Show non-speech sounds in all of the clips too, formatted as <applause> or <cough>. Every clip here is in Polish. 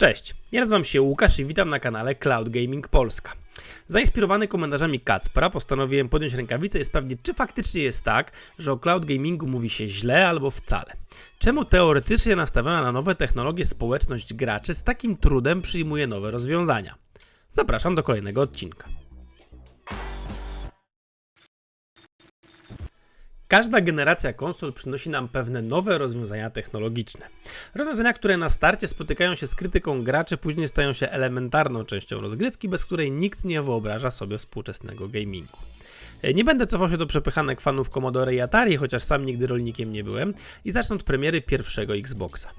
Cześć, ja nazywam się Łukasz i witam na kanale Cloud Gaming Polska. Zainspirowany komentarzami Kacpra postanowiłem podjąć rękawicę i sprawdzić, czy faktycznie jest tak, że o cloud gamingu mówi się źle albo wcale. Czemu teoretycznie nastawiona na nowe technologie społeczność graczy z takim trudem przyjmuje nowe rozwiązania? Zapraszam do kolejnego odcinka. Każda generacja konsol przynosi nam pewne nowe rozwiązania technologiczne. Rozwiązania, które na starcie spotykają się z krytyką graczy, później stają się elementarną częścią rozgrywki, bez której nikt nie wyobraża sobie współczesnego gamingu. E, Nie będę cofał się do przepychanek fanów Commodore i Atari, chociaż sam nigdy rolnikiem nie byłem, i zacznę od premiery pierwszego Xboxa.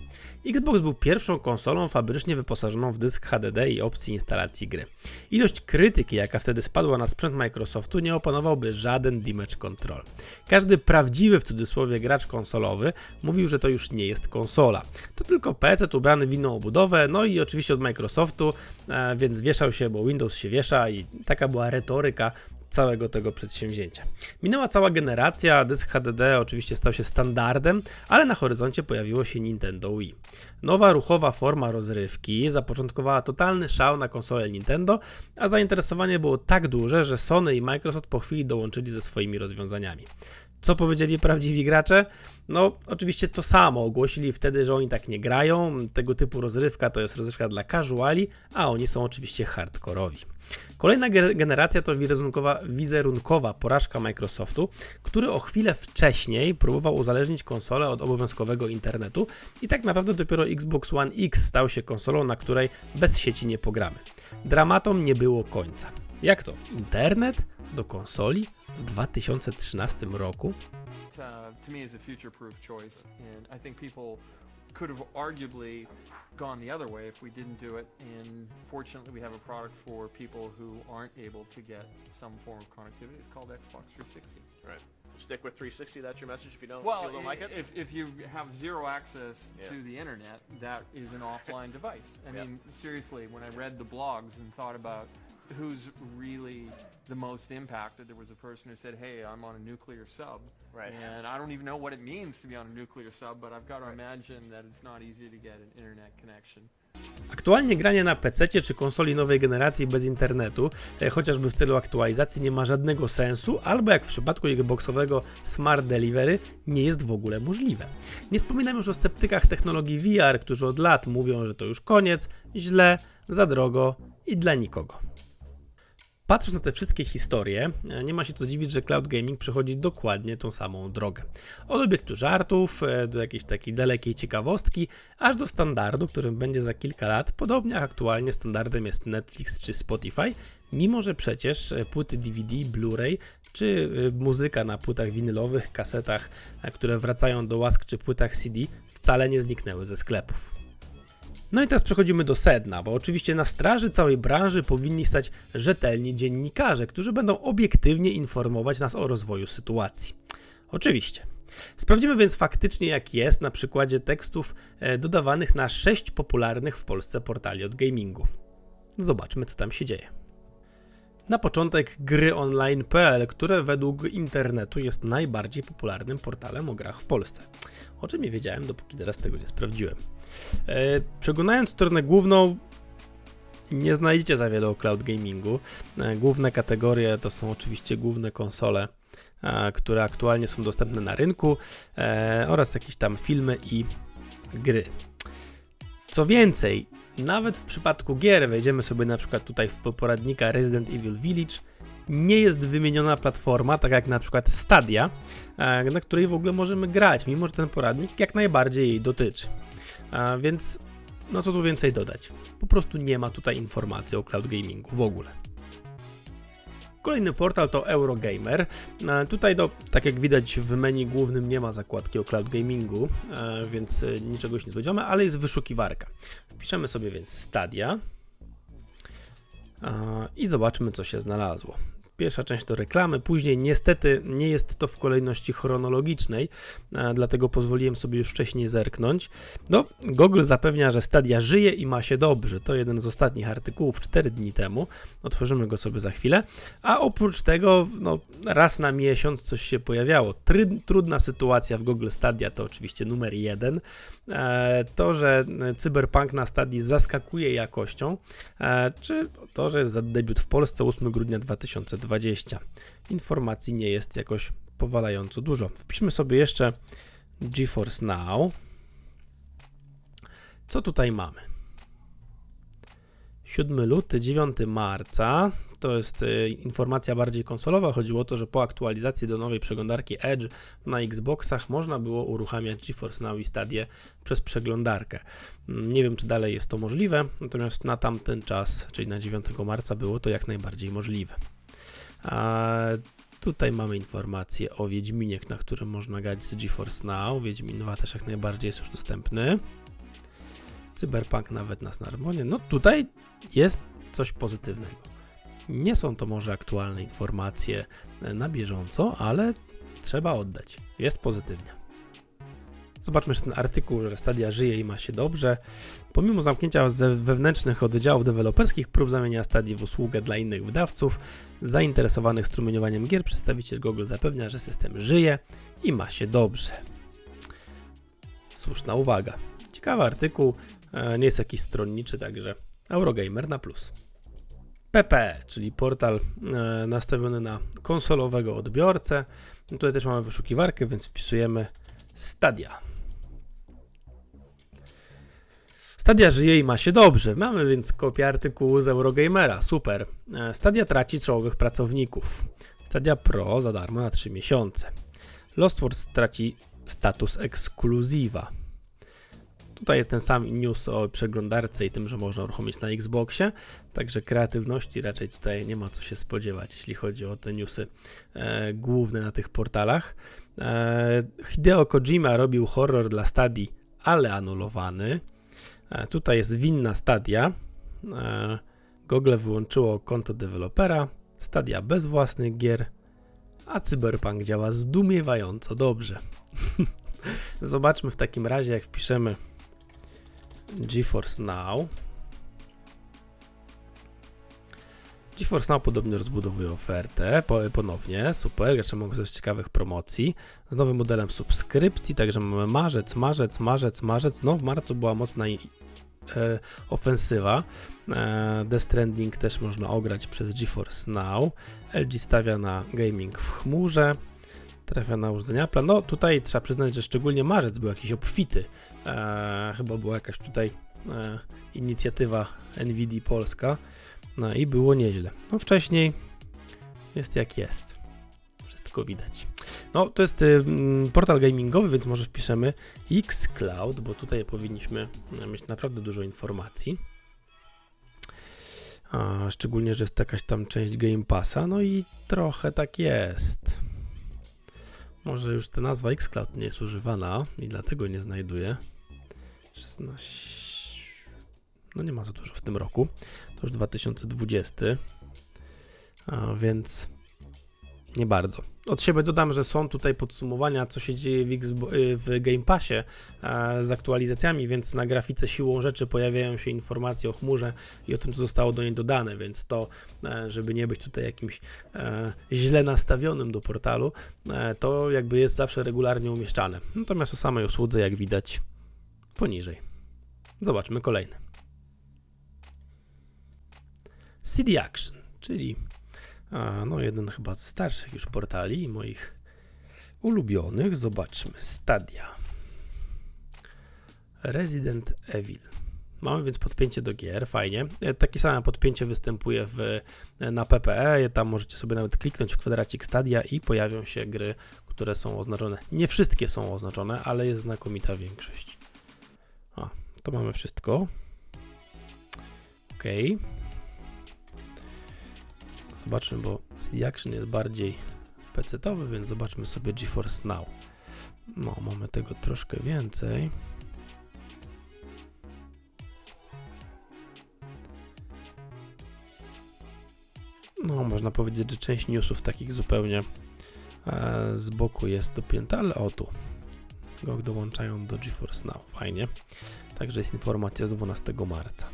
Xbox był pierwszą konsolą fabrycznie wyposażoną w dysk HDD i opcji instalacji gry. Ilość krytyki, jaka wtedy spadła na sprzęt Microsoftu, nie opanowałby żaden damage control. Każdy prawdziwy w cudzysłowie gracz konsolowy mówił, że to już nie jest konsola. To tylko PC ubrany w inną obudowę, no i oczywiście od Microsoftu, e, więc wieszał się, bo Windows się wiesza i taka była retoryka całego tego przedsięwzięcia. Minęła cała generacja, dysk HDD oczywiście stał się standardem, ale na horyzoncie pojawiło się Nintendo Wii. Nowa ruchowa forma rozrywki zapoczątkowała totalny szał na konsolę Nintendo, a zainteresowanie było tak duże, że Sony i Microsoft po chwili dołączyli ze swoimi rozwiązaniami. Co powiedzieli prawdziwi gracze? No, oczywiście to samo. Ogłosili wtedy, że oni tak nie grają. Tego typu rozrywka to jest rozrywka dla casuali, a oni są oczywiście hardkorowi. Kolejna ge- generacja to wizerunkowa, wizerunkowa porażka Microsoftu, który o chwilę wcześniej próbował uzależnić konsolę od obowiązkowego internetu i tak naprawdę dopiero Xbox One X stał się konsolą, na której bez sieci nie pogramy. Dramatom nie było końca. Jak to? Internet do konsoli w 2013 roku? to me is a future-proof choice, and I think people could have arguably gone the other way if we didn't do it. And fortunately, we have a product for people who aren't able to get some form of connectivity. It's called Xbox 360. Right. Stick with 360. That's your message. If you don't, Well, if you don't like it. if, if you have zero access Yeah. to the internet, that is an offline device. I Yeah. mean, seriously, when I read the blogs and thought about who's really the most impacted, there was a person who said, "Hey, I'm on a nuclear sub, Right. and I don't even know what it means to be on a nuclear sub, but I've got to imagine that it's not easy to get an internet connection." Aktualnie granie na PC czy konsoli nowej generacji bez internetu, e, chociażby w celu aktualizacji, nie ma żadnego sensu, albo jak w przypadku Xboxowego Smart Delivery, nie jest w ogóle możliwe. Nie wspominam już o sceptykach technologii VR, którzy od lat mówią, że to już koniec, źle, za drogo i dla nikogo. Patrząc na te wszystkie historie, e, nie ma się co dziwić, że cloud gaming przechodzi dokładnie tą samą drogę. Od obiektu żartów, e, do jakiejś takiej dalekiej ciekawostki, aż do standardu, którym będzie za kilka lat, podobnie jak aktualnie standardem jest Netflix czy Spotify, mimo że przecież e, płyty DVD, Blu-ray czy muzyka na płytach winylowych, kasetach, które wracają do łask czy płytach CD, wcale nie zniknęły ze sklepów. No i teraz przechodzimy do sedna, bo oczywiście na straży całej branży powinni stać rzetelni dziennikarze, którzy będą obiektywnie informować nas o rozwoju sytuacji. Oczywiście. Sprawdzimy więc faktycznie, jak jest na przykładzie tekstów e, dodawanych na sześć popularnych w Polsce portali od gamingu. Zobaczmy, co tam się dzieje. Na początek gryonline.pl, które według internetu jest najbardziej popularnym portalem o grach w Polsce. O czym nie wiedziałem, dopóki teraz tego nie sprawdziłem. E, przeglądając stronę główną, nie znajdziecie za wiele o cloud gamingu. E, główne kategorie to są oczywiście główne konsole, które aktualnie są dostępne na rynku e, oraz jakieś tam filmy i gry. Co więcej, nawet w przypadku gier, wejdziemy sobie na przykład tutaj w poradnika Resident Evil Village, nie jest wymieniona platforma, tak jak na przykład Stadia, e, na której w ogóle możemy grać, mimo że ten poradnik jak najbardziej jej dotyczy. A więc, no co tu więcej dodać? Po prostu nie ma tutaj informacji o cloud gamingu w ogóle. Kolejny portal to Eurogamer. E, Tutaj, do, tak jak widać w menu głównym, nie ma zakładki o cloud gamingu, e, więc e, niczego się nie spodziewamy, ale jest wyszukiwarka. Wpiszemy sobie więc Stadia i zobaczmy, co się znalazło. Pierwsza część to reklamy, później niestety nie jest to w kolejności chronologicznej, e, dlatego pozwoliłem sobie już wcześniej zerknąć. No, Google zapewnia, że Stadia żyje i ma się dobrze. To jeden z ostatnich artykułów 4 dni temu. Otworzymy go sobie za chwilę. A oprócz tego, no, raz na miesiąc coś się pojawiało. Trudna sytuacja w Google Stadia to oczywiście numer jeden. E, to, że Cyberpunk na Stadii zaskakuje jakością, e, czy to, że jest za debiut w Polsce 8 grudnia 2020. Informacji nie jest jakoś powalająco dużo. Wpiszmy sobie jeszcze GeForce Now. Co tutaj mamy? 7 luty, 9 marca. To jest y, informacja bardziej konsolowa. Chodziło o to, że po aktualizacji do nowej przeglądarki Edge na Xboxach można było uruchamiać GeForce Now i Stadię przez przeglądarkę. Mm, Nie wiem, czy dalej jest to możliwe, natomiast na tamten czas, czyli na 9 marca, było to jak najbardziej możliwe. A tutaj mamy informację o Wiedźminie, na którym można grać z GeForce Now. Wiedźmin 2 też jak najbardziej jest już dostępny. Cyberpunk nawet na Snarbonie. No tutaj jest coś pozytywnego. Nie są to może aktualne informacje e, na bieżąco, ale trzeba oddać. Jest pozytywnie. Zobaczmy jeszcze ten artykuł, że Stadia żyje i ma się dobrze. Pomimo zamknięcia wewnętrznych oddziałów deweloperskich, prób zamienia Stadii w usługę dla innych wydawców zainteresowanych strumieniowaniem gier, przedstawiciel Google zapewnia, że system żyje i ma się dobrze. Słuszna uwaga. Ciekawy artykuł, e, nie jest jakiś stronniczy, także Eurogamer na plus. PP, czyli portal e, nastawiony na konsolowego odbiorcę. Tutaj też mamy wyszukiwarkę, więc wpisujemy Stadia. Stadia żyje i ma się dobrze. Mamy więc kopię artykułu z Eurogamera. Super. E, Stadia traci czołowych pracowników. Stadia Pro za darmo na 3 miesiące. Lost Wars traci status ekskluzywa. Tutaj ten sam news o przeglądarce i tym, że można uruchomić na Xboxie. Także kreatywności raczej tutaj nie ma co się spodziewać, jeśli chodzi o te newsy e, główne na tych portalach. E, Hideo Kojima robił horror dla Stadii, ale anulowany. E, tutaj jest winna Stadia. E, Google wyłączyło konto dewelopera. Stadia bez własnych gier, a Cyberpunk działa zdumiewająco dobrze. <laughs> Zobaczmy w takim razie, jak wpiszemy GeForce Now. GeForce Now podobnie rozbudowuje ofertę po, ponownie, super, jeszcze mogę coś ciekawych promocji, z nowym modelem subskrypcji, także mamy marzec, marzec, marzec, marzec, no w marcu była mocna e, ofensywa, e, Death Stranding też można ograć przez GeForce Now, LG stawia na gaming w chmurze, trafia na urządzenia Apple. No tutaj trzeba przyznać, że szczególnie marzec był jakiś obfity. E, chyba była jakaś tutaj e, inicjatywa NVIDIA Polska. No i było nieźle. No wcześniej jest jak jest. Wszystko widać. No to jest y, mm, portal gamingowy, więc może wpiszemy xCloud, bo tutaj powinniśmy mieć naprawdę dużo informacji. A, szczególnie, że jest jakaś tam część Game Passa, no i trochę tak jest. Może już ta nazwa xCloud nie jest używana i dlatego nie znajduję. 16. No nie ma za dużo w tym roku. To już 2020. A więc nie bardzo. Od siebie dodam, że są tutaj podsumowania, co się dzieje w, y, w Game Passie e, z aktualizacjami, więc na grafice siłą rzeczy pojawiają się informacje o chmurze i o tym, co zostało do niej dodane, więc to, e, żeby nie być tutaj jakimś e, źle nastawionym do portalu, to jakby jest zawsze regularnie umieszczane. Natomiast o samej usłudze, jak widać, poniżej. Zobaczmy kolejny. CD Action, czyli no jeden chyba z starszych już portali moich ulubionych. Zobaczmy. Stadia. Resident Evil. Mamy więc podpięcie do gier, fajnie. E, Takie same podpięcie występuje w, na PPE. Tam możecie sobie nawet kliknąć w kwadracik Stadia i pojawią się gry, które są oznaczone. Nie wszystkie są oznaczone, ale jest znakomita większość. A, to mamy wszystko. Ok. Zobaczmy, bo CD Action jest bardziej PC-towy, więc zobaczmy sobie GeForce Now. No, mamy tego troszkę więcej. No, można powiedzieć, że część newsów takich zupełnie e, z boku jest dopięta, ale o tu. GOG dołączają do GeForce Now. Fajnie. Także jest informacja z 12 marca.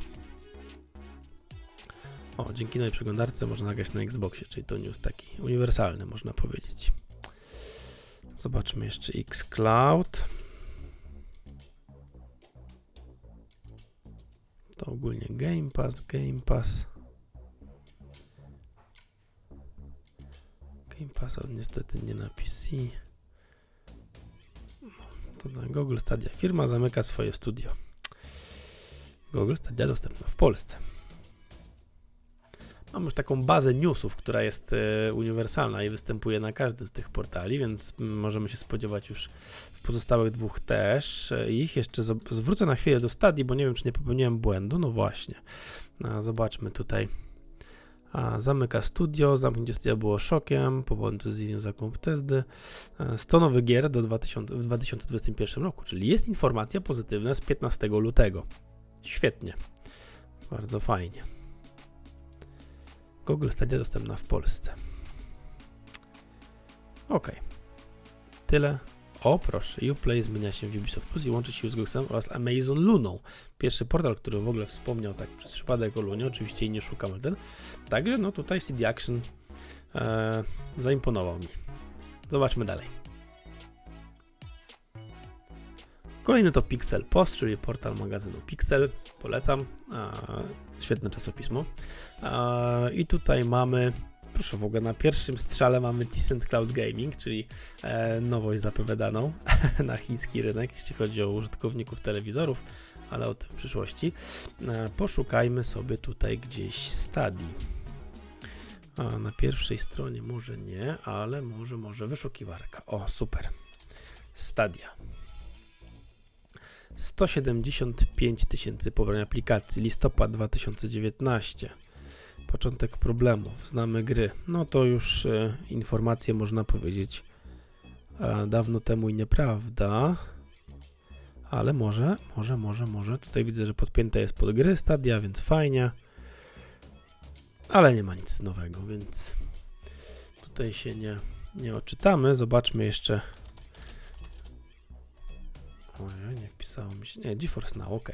O, dzięki nowej przeglądarce można nagrać na Xboxie, czyli to news taki uniwersalny, można powiedzieć. Zobaczmy jeszcze xCloud. To ogólnie Game Pass, Game Pass. Game Pass on niestety nie na PC. To na Google Stadia. Firma zamyka swoje studio. Google Stadia dostępna w Polsce. Mam już taką bazę newsów, która jest e, uniwersalna i występuje na każdym z tych portali, więc możemy się spodziewać już w pozostałych dwóch też e, ich. Jeszcze zwrócę na chwilę do stadii, bo nie wiem, czy nie popełniłem błędu. No właśnie. A, zobaczmy tutaj. A, zamyka studio, zamknięcie studia było szokiem, powodem decyzji zakup Tesdy. E, 100 nowych gier do 2000, w 2021 roku, czyli jest informacja pozytywna z 15 lutego. Świetnie. Bardzo fajnie. Google Stadia dostępna w Polsce. Ok. Tyle. O, proszę. Uplay zmienia się w Ubisoft Plus i łączy się z Googlem oraz Amazon Luną. Pierwszy portal, który w ogóle wspomniał tak przez przypadek o Lunie, oczywiście nie szukam ten. Także no tutaj CD Action e, zaimponował mi. Zobaczmy dalej. Kolejny to Pixel Post, czyli portal magazynu Pixel. Polecam. A, świetne czasopismo. A, I tutaj mamy, proszę w ogóle, na pierwszym strzale mamy Decent Cloud Gaming, czyli e, nowość zapowiadaną <laughs> na chiński rynek, jeśli chodzi o użytkowników telewizorów, ale o tym w przyszłości. E, poszukajmy sobie tutaj gdzieś Stadii. A, na pierwszej stronie może nie, ale może, może wyszukiwarka. O, super. Stadia. 175 tysięcy pobrań aplikacji, listopad 2019. Początek problemów, znamy gry. No to już e, informacje można powiedzieć e, dawno temu i nieprawda. Ale może, może, może, może. Tutaj widzę, że podpięte jest pod gry Stadia, więc fajnie. Ale nie ma nic nowego, więc tutaj się nie, nie oczytamy. Zobaczmy jeszcze Ojej, nie wpisało mi się. Nie, GeForce Now, ok.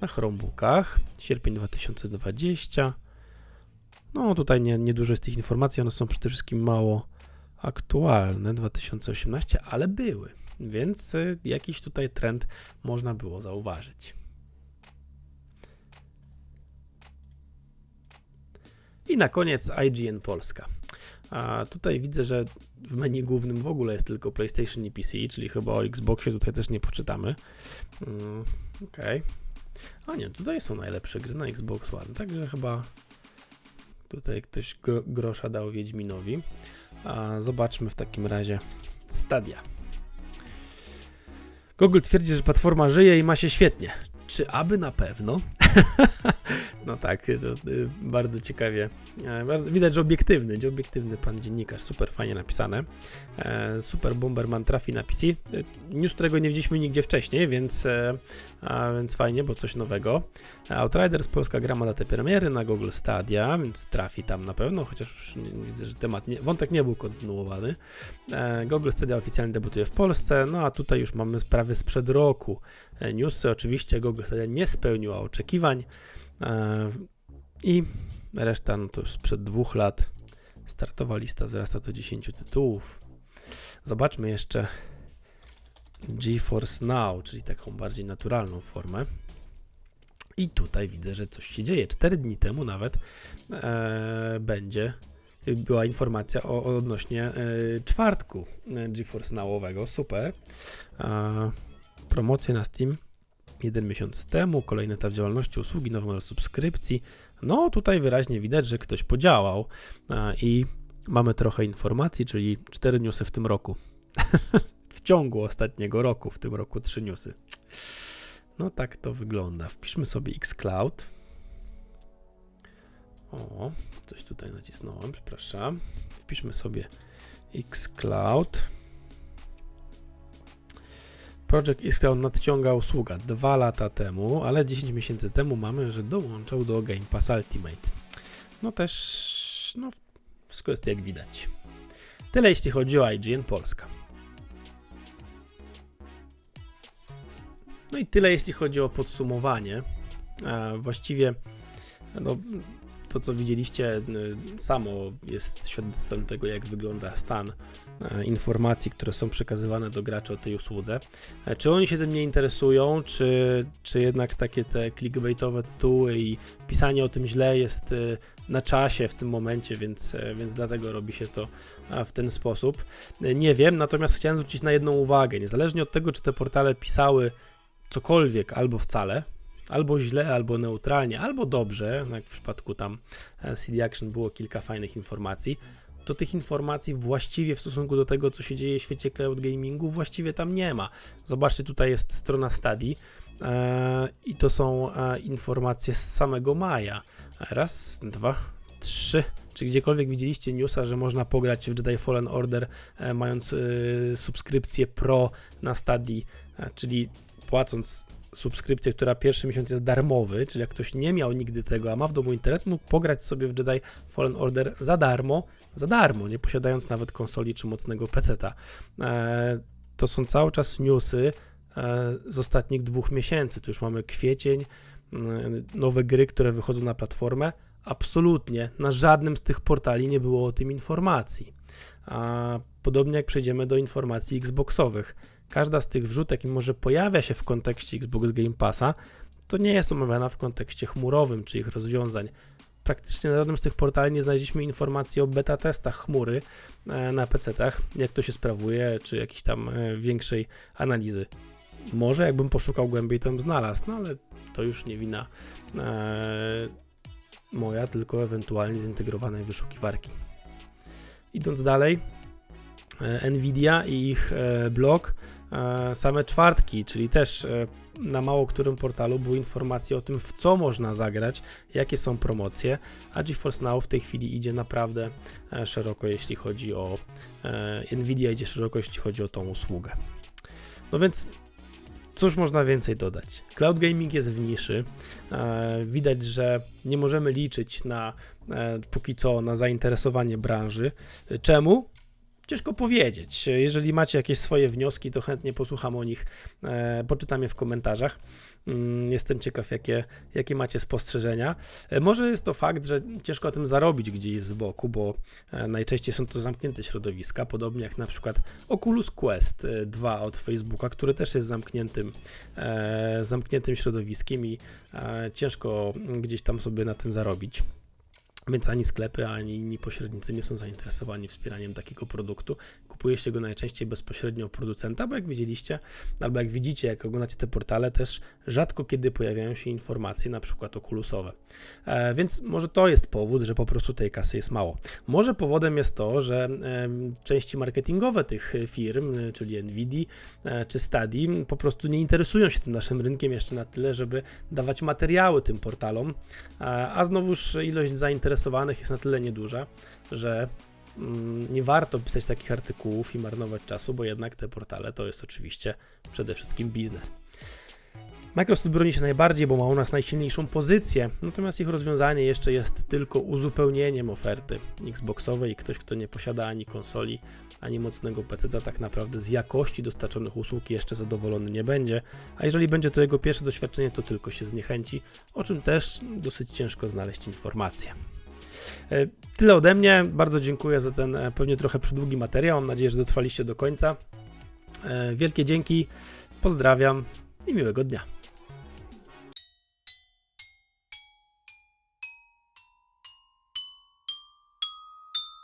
Na Chromebookach, sierpień 2020. No tutaj nie, nie dużo jest tych informacji, one są przede wszystkim mało aktualne, 2018, ale były, więc y, jakiś tutaj trend można było zauważyć. I na koniec IGN Polska. A tutaj widzę, że w menu głównym w ogóle jest tylko PlayStation i PC, czyli chyba o Xboxie tutaj też nie poczytamy. Mm, Okej. A nie, tutaj są najlepsze gry na Xbox One, także chyba tutaj ktoś gro grosza dał Wiedźminowi. A zobaczmy w takim razie Stadia. Google twierdzi, że platforma żyje i ma się świetnie. Czy aby na pewno? <laughs> no tak, to y, bardzo ciekawie. E, widać, że obiektywny, obiektywny pan dziennikarz, super fajnie napisane. E, super Bomberman trafi na PC. E, News, którego nie widzieliśmy nigdzie wcześniej, więc, więc fajnie, bo coś nowego. Outriders, polska gra ma datę premiery na Google Stadia, więc trafi tam na pewno, chociaż już widzę, że temat, nie, wątek nie był kontynuowany. Google Stadia oficjalnie debiutuje w Polsce, no a tutaj już mamy sprawy sprzed roku. Newsy oczywiście Google Stadia nie spełniła oczekiwań e, i reszta no to już sprzed dwóch lat startowa lista wzrasta do 10 tytułów. Zobaczmy jeszcze GeForce Now, czyli taką bardziej naturalną formę. I tutaj widzę, że coś się dzieje. 4 dni temu nawet e, będzie była informacja o odnośnie e, czwartku e, GeForce Nowowego. Super. E, promocje na Steam jeden miesiąc temu, kolejny etap działalności usługi, nowy model subskrypcji. No tutaj wyraźnie widać, że ktoś podziałał e, i mamy trochę informacji, czyli cztery newsy w tym roku. <laughs> w ciągu ostatniego roku, w tym roku trzy newsy. No tak to wygląda. Wpiszmy sobie xCloud. O, coś tutaj nacisnąłem, przepraszam. Wpiszmy sobie xCloud. Project xCloud nadciąga usługa dwa lata temu, ale 10 miesięcy temu mamy, że dołączał do Game Pass Ultimate. No też, no Wszystko jest jak widać. Tyle jeśli chodzi o IGN Polska. No i tyle jeśli chodzi o podsumowanie. Właściwie no, to, co widzieliście, y, samo jest świadectwem tego, jak wygląda stan e, informacji, które są przekazywane do graczy o tej usłudze. E, Czy oni się tym nie interesują, czy, czy jednak takie te clickbaitowe tytuły i pisanie o tym źle jest y, na czasie w tym momencie, więc, e, więc dlatego robi się to w ten sposób. Nie wiem, natomiast chciałem zwrócić na jedną uwagę. Niezależnie od tego, czy te portale pisały cokolwiek albo wcale, albo źle, albo neutralnie, albo dobrze, no jak w przypadku tam e, CD Action było kilka fajnych informacji, to tych informacji właściwie w stosunku do tego, co się dzieje w świecie cloud gamingu, właściwie tam nie ma. Zobaczcie, tutaj jest strona Study e, i to są e, informacje z samego maja. Raz, dwa, trzy. Czy gdziekolwiek widzieliście newsa, że można pograć w Jedi Fallen Order, e, mając e, subskrypcję Pro na Study, e, czyli płacąc subskrypcję, która pierwszy miesiąc jest darmowy, czyli jak ktoś nie miał nigdy tego, a ma w domu internet, mógł pograć sobie w Jedi Fallen Order za darmo, za darmo, nie posiadając nawet konsoli czy mocnego peceta. E, to są cały czas newsy e, z ostatnich dwóch miesięcy. Tu już mamy kwiecień, e, nowe gry, które wychodzą na platformę. Absolutnie na żadnym z tych portali nie było o tym informacji. A podobnie jak przejdziemy do informacji Xboxowych. Każda z tych wrzutek, mimo że pojawia się w kontekście Xbox Game Passa, to nie jest omawiana w kontekście chmurowym czy ich rozwiązań. Praktycznie na żadnym z tych portali nie znaleźliśmy informacji o beta testach chmury e, na PC-tach, jak to się sprawuje, czy jakiejś tam e, większej analizy. Może jakbym poszukał głębiej, to bym znalazł, no ale to już nie wina e, moja, tylko ewentualnie zintegrowanej wyszukiwarki. Idąc dalej, e, Nvidia i ich e, blog e, same czwartki, czyli też na mało którym portalu były informacje o tym, w co można zagrać, jakie są promocje, a GeForce Now w tej chwili idzie naprawdę szeroko, jeśli chodzi o Nvidia idzie szeroko, jeśli chodzi o tą usługę. No więc cóż można więcej dodać? Cloud gaming jest w niszy. Widać, że nie możemy liczyć na póki co na zainteresowanie branży. Czemu? Ciężko powiedzieć. Jeżeli macie jakieś swoje wnioski, to chętnie posłucham o nich, e, poczytam je w komentarzach. Mm, Jestem ciekaw, jakie, jakie macie spostrzeżenia. E, Może jest to fakt, że ciężko na tym zarobić gdzieś z boku, bo e, najczęściej są to zamknięte środowiska, podobnie jak na przykład Oculus Quest e, 2 od Facebooka, który też jest zamkniętym, e, zamkniętym środowiskiem i e, ciężko gdzieś tam sobie na tym zarobić. Więc ani sklepy, ani inni pośrednicy nie są zainteresowani wspieraniem takiego produktu. Kupuje się go najczęściej bezpośrednio u producenta, bo jak widzieliście, albo jak widzicie, jak oglądacie te portale, też rzadko kiedy pojawiają się informacje, na przykład okulusowe. E, więc może to jest powód, że po prostu tej kasy jest mało. Może powodem jest to, że em, części marketingowe tych firm, e, czyli Nvidia e, czy Stadi, po prostu nie interesują się tym naszym rynkiem jeszcze na tyle, żeby dawać materiały tym portalom, a, a znowuż ilość zainteresowanych jest na tyle nieduża, że mm, nie warto pisać takich artykułów i marnować czasu, bo jednak te portale to jest oczywiście przede wszystkim biznes. Microsoft broni się najbardziej, bo ma u nas najsilniejszą pozycję, natomiast ich rozwiązanie jeszcze jest tylko uzupełnieniem oferty Xboxowej i ktoś, kto nie posiada ani konsoli, ani mocnego PC, tak naprawdę z jakości dostarczonych usług jeszcze zadowolony nie będzie, a jeżeli będzie to jego pierwsze doświadczenie, to tylko się zniechęci, o czym też dosyć ciężko znaleźć informacje. E, Tyle ode mnie. Bardzo dziękuję za ten e, pewnie trochę przydługi materiał. Mam nadzieję, że dotrwaliście do końca. E, Wielkie dzięki, pozdrawiam i miłego dnia.